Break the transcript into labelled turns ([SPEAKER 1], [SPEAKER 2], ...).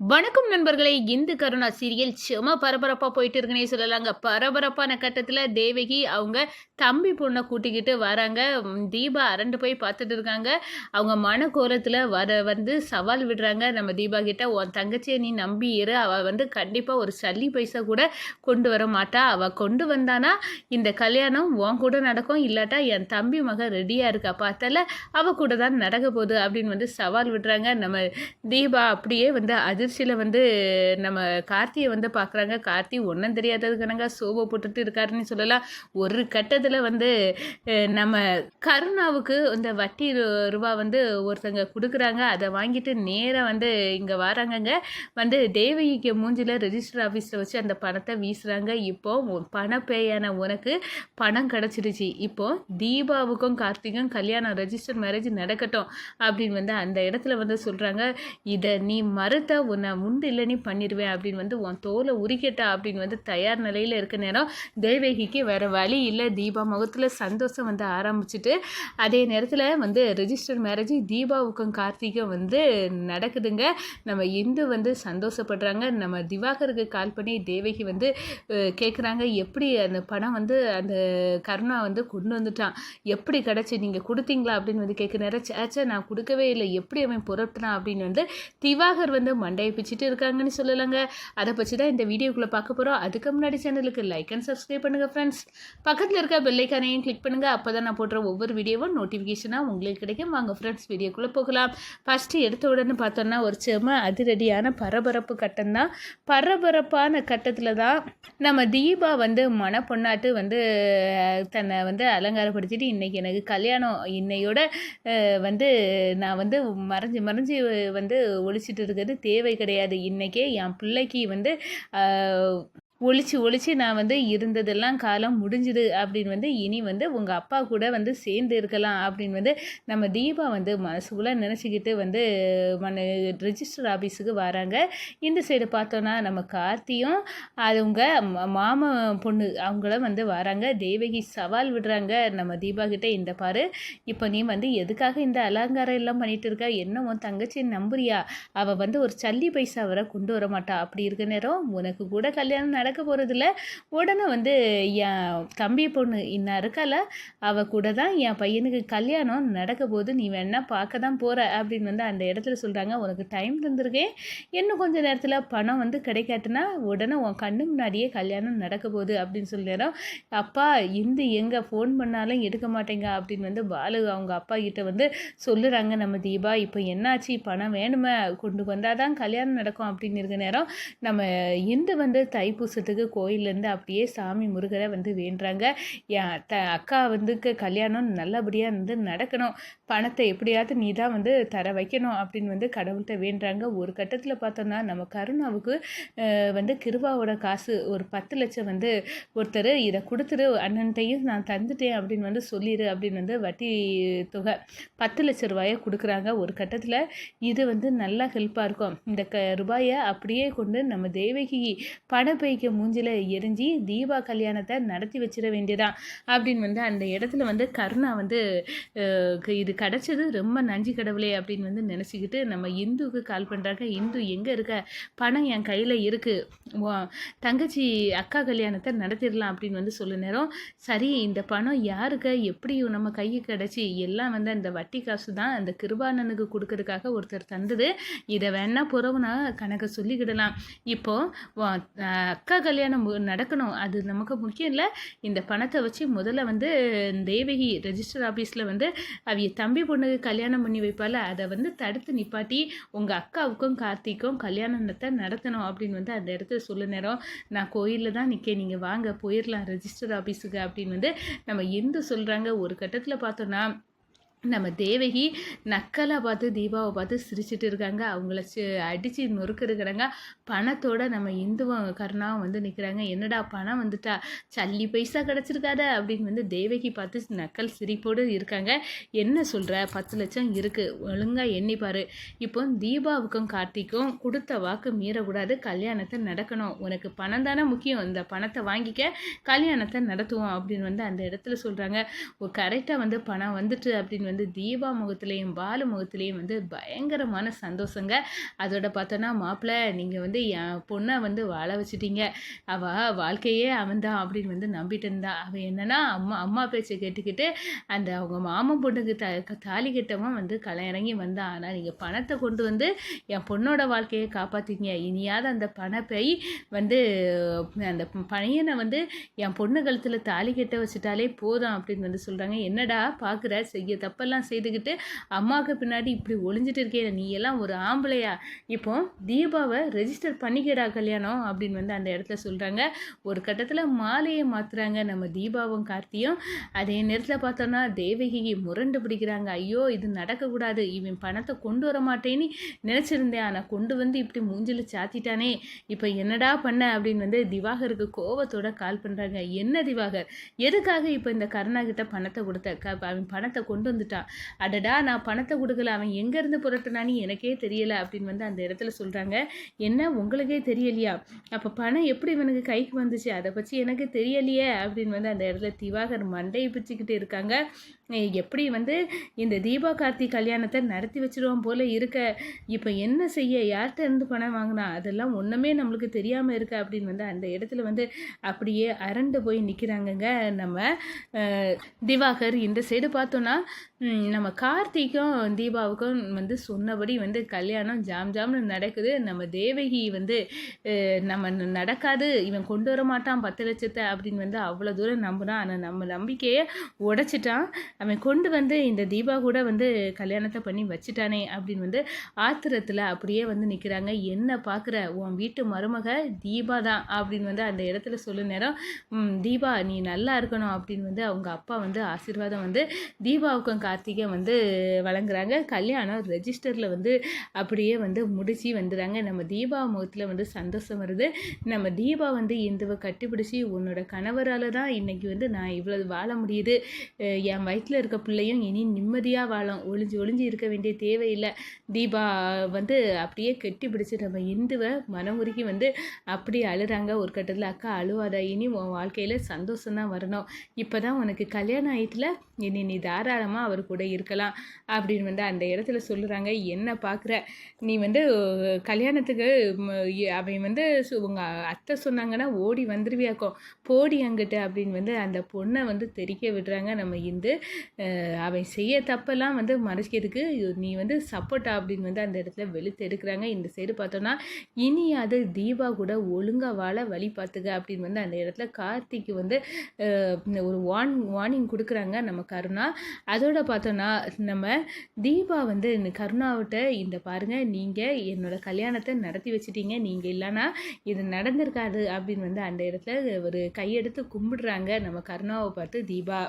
[SPEAKER 1] வணக்கம் நண்பர்களே இந்து கருணா சீரியல் சும்மா பரபரப்பாக போயிட்டு இருக்குன்னே சொல்லலாங்க. பரபரப்பான கட்டத்தில் தேவகி அவங்க தம்பி பொண்ணை கூட்டிக்கிட்டு வராங்க. தீபா அரண்டு போய் பார்த்துட்டு இருக்காங்க. அவங்க மனக்கோரத்தில் வர வந்து சவால் விடுறாங்க. நம்ம தீபா கிட்ட உன் தங்கச்சியை நீ நம்பி இரு. அவள் வந்து கண்டிப்பாக ஒரு சல்லி பைசா கூட கொண்டு வர மாட்டா. அவள் கொண்டு வந்தானா இந்த கல்யாணம் உன் கூட நடக்கும். இல்லாட்டா என் தம்பி மக ரெடியாக இருக்கா. பார்த்தால அவள் கூட தான் நடக்க போகுது. அப்படின்னு வந்து சவால் விடுறாங்க. நம்ம தீபா அப்படியே வந்து அது அதிர்ச்சியில் வந்து நம்ம கார்த்தியை வந்து பார்க்குறாங்க கார்த்தி ஒன்றும் தெரியாததுக்கனங்க சோபை போட்டுட்டு இருக்காருன்னு சொல்லலாம். ஒரு கட்டத்தில் வந்து நம்ம கருணாவுக்கு இந்த வட்டி ரூபா வந்து ஒருத்தங்க கொடுக்குறாங்க. அதை வாங்கிட்டு நேராக வந்து இங்கே வராங்கங்க. வந்து தேவகிக்கு மூஞ்சில் ரெஜிஸ்டர் ஆஃபீஸில் வச்சு அந்த பணத்தை வீசுகிறாங்க இப்போ பணப்பேயான உனக்கு பணம் கிடச்சிருச்சு. இப்போ தீபாவுக்கும் கார்த்திக்கும் கல்யாணம் ரெஜிஸ்டர் மேரேஜ் நடக்கட்டும் அப்படின்னு வந்து அந்த இடத்துல வந்து சொல்கிறாங்க இதை நீ மறுத்த உன்னை உண்டு இல்லை நீ பண்ணிடுவேன் அப்படின்னு வந்து உன் தோலை உரிக்கட்டா அப்படின்னு வந்து தயார் நிலையில் இருக்க நேரம் தேவகிக்கு வேறு வழி இல்லை. தீபா முகத்தில் சந்தோஷம் வந்து ஆரம்பிச்சிட்டு அதே நேரத்தில் வந்து ரெஜிஸ்டர் மேரேஜ் தீபாவுக்கும் கார்த்திக்கும் வந்து நடக்குதுங்க. நம்ம இந்து வந்து சந்தோஷப்படுறாங்க. நம்ம திவாகருக்கு கால் பண்ணி தேவகி வந்து கேட்குறாங்க எப்படி அந்த பணம் வந்து அந்த கருணா வந்து கொண்டு வந்துட்டான்? எப்படி கிடச்சி? நீங்கள் கொடுத்தீங்களா? அப்படின்னு வந்து கேட்க நேரம் சேச்சா நான் கொடுக்கவே இல்லை. எப்படி அவன் புறப்பட்டான் அப்படின்னு வந்து திவாகர் வந்து மண்டையை பிச்சுட்டு இருக்காங்கன்னு சொல்லலாங்க. அதை பற்றி தான் இந்த வீடியோக்குள்ளே பார்க்க போகிறோம் அதுக்கு முன்னாடி சேனலுக்கு லைக் அண்ட் சப்ஸ்கிரைப் பண்ணுங்கள் ஃப்ரெண்ட்ஸ் பக்கத்தில் இருக்க பெல்லைக்கானையும் கிளிக் பண்ணுங்கள் அப்போ தான் நான் போடுற ஒவ்வொரு வீடியோவும் நோட்டிஃபிகேஷனாக உங்களுக்கு கிடைக்கும். வாங்க ஃப்ரெண்ட்ஸ் வீடியோக்குள்ளே போகலாம். ஃபஸ்ட்டு எடுத்த உடனே பார்த்தோன்னா ஒரு செம அதிரடியான பரபரப்பு கட்டம் தான். பரபரப்பான கட்டத்தில் தான் நம்ம தீபா வந்து மனப்பொண்ணாட்டு வந்து தன்னை வந்து அலங்காரப்படுத்திட்டு இன்றைக்கி எனக்கு கல்யாணம் இன்னையோட வந்து நான் வந்து மறைஞ்சு மறைஞ்சு வந்து ஒழிச்சிட்டு இருக்கிறது தேவை கிடையாது. இன்னைக்கே என் பிள்ளைக்கு வந்து ஒழிச்சு ஒழிச்சு நான் வந்து இருந்ததெல்லாம் காலம் முடிஞ்சுது அப்படின்னு வந்து இனி வந்து உங்கள் அப்பா கூட வந்து சேர்ந்து இருக்கலாம் அப்படின்னு வந்து நம்ம தீபா வந்து மனசுக்குள்ளே நினச்சிக்கிட்டு வந்து மன ரிஜிஸ்டர் ஆஃபீஸுக்கு வராங்க. இந்த சைடு பார்த்தோன்னா நம்ம கார்த்தியும் அவங்க ம- மாமா பொண்ணு அவங்கள வந்து வராங்க. தேவகி சவால் விடுறாங்க. நம்ம தீபா கிட்டே இந்த பாரு இப்போ நீ வந்து எதுக்காக இந்த அலங்காரம் எல்லாம் பண்ணிட்டு இருக்க? என்ன உன் தங்கச்சி நம்புறியா? அவள் வந்து ஒரு சல்லி பைசா வர கொண்டு வர மாட்டா. அப்படி இருக்க நேரம் உனக்கு கூட கல்யாணம் நடக்க போகிறதில்ல உடனே வந்து என் தம்பி பொண்ணு இன்னும் இருக்கால அவ கூட தான் என் பையனுக்கு கல்யாணம் நடக்க போது நீ வேணா பார்க்க தான் போகிற அப்படின்னு வந்து அந்த இடத்துல சொல்கிறாங்க உனக்கு டைம் தந்திருக்கேன் இன்னும் கொஞ்ச நேரத்தில் பணம் வந்து கிடைக்காட்டுனா உடனே உன் கண்ணு முன்னாடியே கல்யாணம் நடக்க போகுது அப்படின்னு சொல்லிடுறோம் நேரம் அப்பா இந்து எங்கே ஃபோன் பண்ணாலும் எடுக்க மாட்டேங்க அப்படின்னு வந்து பாலு அவங்க அப்பா கிட்ட வந்து சொல்லுறாங்க. நம்ம தீபா இப்போ என்னாச்சு? பணம் வேணுமே கொண்டு வந்தால் தான் கல்யாணம் நடக்கும் அப்படின்னு இருக்க நேரம் நம்ம இந்து வந்து வருஷத்துக்கு கோயிலேருந்து அப்படியே சாமி முருகரை வந்து வேண்டுறாங்க. என் த அக்கா வந்து கல்யாணம் நல்லபடியாக வந்து நடக்கணும். பணத்தை எப்படியாவது நீ தான் வந்து தர வைக்கணும் அப்படின்னு வந்து கடவுள்கிட்ட வேண்டுறாங்க. ஒரு கட்டத்தில் பார்த்தோன்னா நம்ம கருணாவுக்கு வந்து கிருபாவோட காசு ஒரு பத்து லட்சம் வந்து ஒருத்தர் இதை கொடுத்துரு அண்ணன்ட்டையும் நான் தந்துட்டேன் அப்படின்னு வந்து சொல்லிடு அப்படின்னு வந்து வட்டி தொகை பத்து லட்ச ரூபாயை கொடுக்குறாங்க. ஒரு கட்டத்தில் இது வந்து நல்லா ஹெல்ப்பாக இருக்கும். இந்த க ரூபாயை அப்படியே கொண்டு நம்ம தேவகி பணப்பைக்கு மூஞ்சில எரிஞ்சு தீபா கல்யாணத்தை நடத்தி வச்சிட வேண்டியதான் அப்படின்னு வந்து அந்த இடத்துல வந்து கருணா வந்து க- இது கிடச்சது ரொம்ப நஞ்சு கடவுளே அப்படின்னு வந்து நினச்சிக்கிட்டு நம்ம இந்துவுக்கு கால் பண்ணுறாங்க இந்து எங்கே இருக்க? பணம் என் கையில் இருக்குது தங்கச்சி அக்கா கல்யாணத்தை நடத்திடலாம் அப்படின்னு வந்து சொல்ல நேரம் சரி இந்த பணம் யாருக்கு? எப்படி நம்ம கைக்கு கிடச்சி? எல்லாம் வந்து அந்த வட்டி காசு தான் அந்த கிருபானனுக்கு கொடுக்கறதுக்காக ஒருத்தர் தந்தது. இதை வேணால் புறவுனா கணக்கை சொல்லிக்கிடலாம். இப்போ அக்கா அஹ் கல்யாணம் நடக்கணும். அது நமக்கு முக்கியம் இல்லை. இந்த பணத்தை வச்சு முதல்ல வந்து தேவகி ரெஜிஸ்டர் ஆஃபீஸில் வந்து அவிய தம்பி பொண்ணுக்கு கல்யாணம் பண்ணி வைப்பால அதை வந்து தடுத்து நிப்பாட்டி உங்கள் அக்காவுக்கும் கார்த்திக்கும் கல்யாணத்தை நடத்தணும் அப்படின்னு வந்து அந்த இடத்துல சொல்ல நேரம். நான் கோயிலில் தான் நிற்கேன் நீங்கள் வாங்க போயிடலாம் ரெஜிஸ்டர் ஆஃபீஸுக்கு அப்படின்னு வந்து நம்ம எந்த சொல்கிறாங்க ஒரு கட்டத்தில் பார்த்தோன்னா நம்ம தேவகி நக்கலாக பார்த்து தீபாவை பார்த்து சிரிச்சிட்டு இருக்காங்க. அவங்கள அடித்து நொறுக்கிருக்கிறாங்க பணத்தோட நம்ம இந்துவும் கருணாவும் வந்து நிற்கிறாங்க என்னடா பணம் வந்துட்டா? சல்லி பைசா கிடச்சிருக்காத அப்படின்னு வந்து தேவகி பார்த்து நக்கல் சிரிப்போடு இருக்காங்க. என்ன சொல்கிற பத்து லட்சம் இருக்குது ஒழுங்காக எண்ணிப்பார் இப்போ தீபாவுக்கும் கார்த்திக்கும் கொடுத்த வாக்கு மீறக்கூடாது. கல்யாணத்தை நடக்கணும். உனக்கு பணம் தானே முக்கியம். இந்த பணத்தை வாங்கிக்க கல்யாணத்தை நடத்துவோம் அப்படின்னு வந்து அந்த இடத்துல சொல்கிறாங்க கரெக்டாக வந்து பணம் வந்துட்டு அப்படின்னு வந்து தீபா முகத்துலேயும் பாலு முகத்துலேயும் வந்து பயங்கரமான சந்தோஷங்க. அதோட பார்த்தோன்னா மாப்பிள்ளை நீங்கள் வந்து என் பொண்ணை வந்து வாழ வச்சுட்டீங்க. அவள் வாழ்க்கையே அவன்தான் அப்படின்னு வந்து நம்பிட்டு இருந்தா. அவள் என்னன்னா அம்மா அம்மா பேச்சை கேட்டுக்கிட்டு அந்த அவங்க மாமன் பொண்ணுக்கு த தாலி கட்டவும் வந்து களை இறங்கி வந்தான் ஆனால் நீங்கள் பணத்தை கொண்டு வந்து என் பொண்ணோட வாழ்க்கையை காப்பாற்றிங்க இனியாவது அந்த பணப்பை வந்து அந்த பையனை வந்து என் பொண்ணு கழுத்தில் தாலி கட்ட வச்சுட்டாலே போதும் அப்படின்னு வந்து சொல்கிறாங்க என்னடா பார்க்குற செய்ய தப்பெல்லாம் செய்துக்கிட்டு அம்மாவுக்கு பின்னாடி இப்படி ஒளிஞ்சிட்டு இருக்கே நீ எல்லாம் ஒரு ஆம்பளையா? இப்போ தீபாவை ரெஜிஸ்டர் பண்ணிக்கடா கல்யாணம் அப்படின்னு வந்து அந்த இடத்துல சொல்கிறாங்க ஒரு கட்டத்தில் மாலையை மாற்றுறாங்க நம்ம தீபாவும் கார்த்தியும். அதே நேரத்தில் பார்த்தோன்னா தேவகியை முரண்டு பிடிக்கிறாங்க. ஐயோ இது நடக்கக்கூடாது. இவன் பணத்தை கொண்டு வர மாட்டேன்னு நினச்சிருந்தேன். ஆனால் கொண்டு வந்து இப்படி மூஞ்சில் சாத்திட்டானே. இப்போ என்னடா பண்ண அப்படின்னு வந்து திவாகருக்கு கோவத்தோட கால் பண்ணுறாங்க என்ன திவாகர்? எதுக்காக இப்போ இந்த கருணாகிட்ட பணத்தை கொடுத்த? க அவன் பணத்தை கொண்டு வந்துட்டான் அடடா நான் பணத்தை கொடுக்கல அவன் எங்கேருந்து புரட்டினான்னு எனக்கே தெரியல அப்படின்னு வந்து அந்த இடத்துல சொல்கிறாங்க என்ன? உங்களுக்கே தெரியலையா? அப்போ பணம் எப்படி இவனுக்கு கைக்கு வந்துச்சு? அதை பற்றி எனக்கு தெரியலையே அப்படின்னு வந்து அந்த இடத்துல திவாகர் மண்டையை பிச்சுக்கிட்டு இருக்காங்க. எப்படி வந்து இந்த தீபா கார்த்தி கல்யாணத்தை நடத்தி வச்சிருவோம் போல இருக்க? இப்போ என்ன செய்ய? யார்கிட்ட இருந்து பணம் வாங்கினா? அதெல்லாம் ஒன்றுமே நம்மளுக்கு தெரியாமல் இருக்கு அப்படின்னு வந்து அந்த இடத்துல வந்து அப்படியே அரண்டு போய் நிற்கிறாங்கங்க நம்ம திவாகர். இந்த சைடு பார்த்தோன்னா நம்ம கார்த்திக்கும் தீபாவுக்கும் வந்து சொன்னபடி வந்து கல்யாணம் ஜாம் ஜாம்னு நடக்குது. நம்ம தேவகி வந்து நம்ம நடக்காது. இவன் கொண்டு வர மாட்டான் பத்து லட்சத்தை அப்படின்னு வந்து அவ்வளோ தூரம் நம்பினான் ஆனால் நம்ம நம்பிக்கையை உடைச்சிட்டான். அவன் கொண்டு வந்து இந்த தீபா கூட வந்து கல்யாணத்தை பண்ணி வச்சுட்டானே அப்படின்னு வந்து ஆத்திரத்தில் அப்படியே வந்து நிற்கிறாங்க என்ன பார்க்குற உன் வீட்டு மருமக தீபா தான் அப்படின்னு வந்து அந்த இடத்துல சொல்லு நேரம் தீபா நீ நல்லா இருக்கணும் அப்படின்னு வந்து அவங்க அப்பா வந்து ஆசீர்வாதம் வந்து தீபாவுக்கும் கார்த்திகை வந்து வழங்குறாங்க. கல்யாணம் ரெஜிஸ்டரில் வந்து அப்படியே வந்து முடிச்சு வந்துடுறாங்க. நம்ம தீபா முகத்தில் வந்து சந்தோஷம் வருது. நம்ம தீபா வந்து இந்துவை கட்டிப்பிடிச்சி உன்னோட கணவரால் தான் இன்றைக்கி வந்து நான் இவ்வளோ வாழ முடியுது. என் வயிற்றில் இருக்க பிள்ளையும் இனி நிம்மதியாக வாழும் ஒளிஞ்சு ஒளிஞ்சு இருக்க வேண்டிய தேவையில்லை. தீபா வந்து அப்படியே கெட்டி பிடிச்சி நம்ம இந்துவை மனமுருகி வந்து அப்படி அழுறாங்க. ஒரு கட்டத்தில் அக்கா அழுவாத. இனி உன் வாழ்க்கையில் சந்தோஷம் தான் வரணும். இப்போ தான் உனக்கு கல்யாணம் ஆயிட்டில். இனி நீ தாராளமாக அவர் கூட இருக்கலாம் அப்படின்னு வந்து அந்த இடத்துல சொல்லுறாங்க. என்ன பார்க்குற நீ வந்து கல்யாணத்துக்கு அவன் வந்து உங்கள் அத்தை சொன்னாங்கன்னா ஓடி வந்துருவியாக்கும் போடி அங்கிட்ட அப்படின்னு வந்து அந்த பொண்ணை வந்து தெரிக்க விடுறாங்க. நம்ம இந்து அவன் செய்ய தப்பெல்லாம் வந்து மறைக்கிறதுக்கு நீ வந்து சப்போட்டா அப்படின்னு வந்து அந்த இடத்துல வெளுத்து எடுக்கிறாங்க. இந்த சைடு பார்த்தோன்னா இனி அது தீபா கூட ஒழுங்காக வாழ வழி பார்த்துக்க அப்படின்னு வந்து அந்த இடத்துல கார்த்திக்கு வந்து ஒரு வார்ன் வார்னிங் கொடுக்குறாங்க. நம்ம கருணா அதோட பார்த்தோன்னா நம்ம தீபா வந்து கருணாவிட்ட இந்த பாருங்கள் நீங்கள் என்னோடய கல்யாணத்தை நடத்தி வச்சுட்டீங்க. நீங்கள் இல்லைன்னா இது நடந்திருக்காது. அப்படின்னு வந்து அந்த இடத்துல ஒரு கையெடுத்து கும்பிடுறாங்க நம்ம கருணாவை பார்த்து தீபா.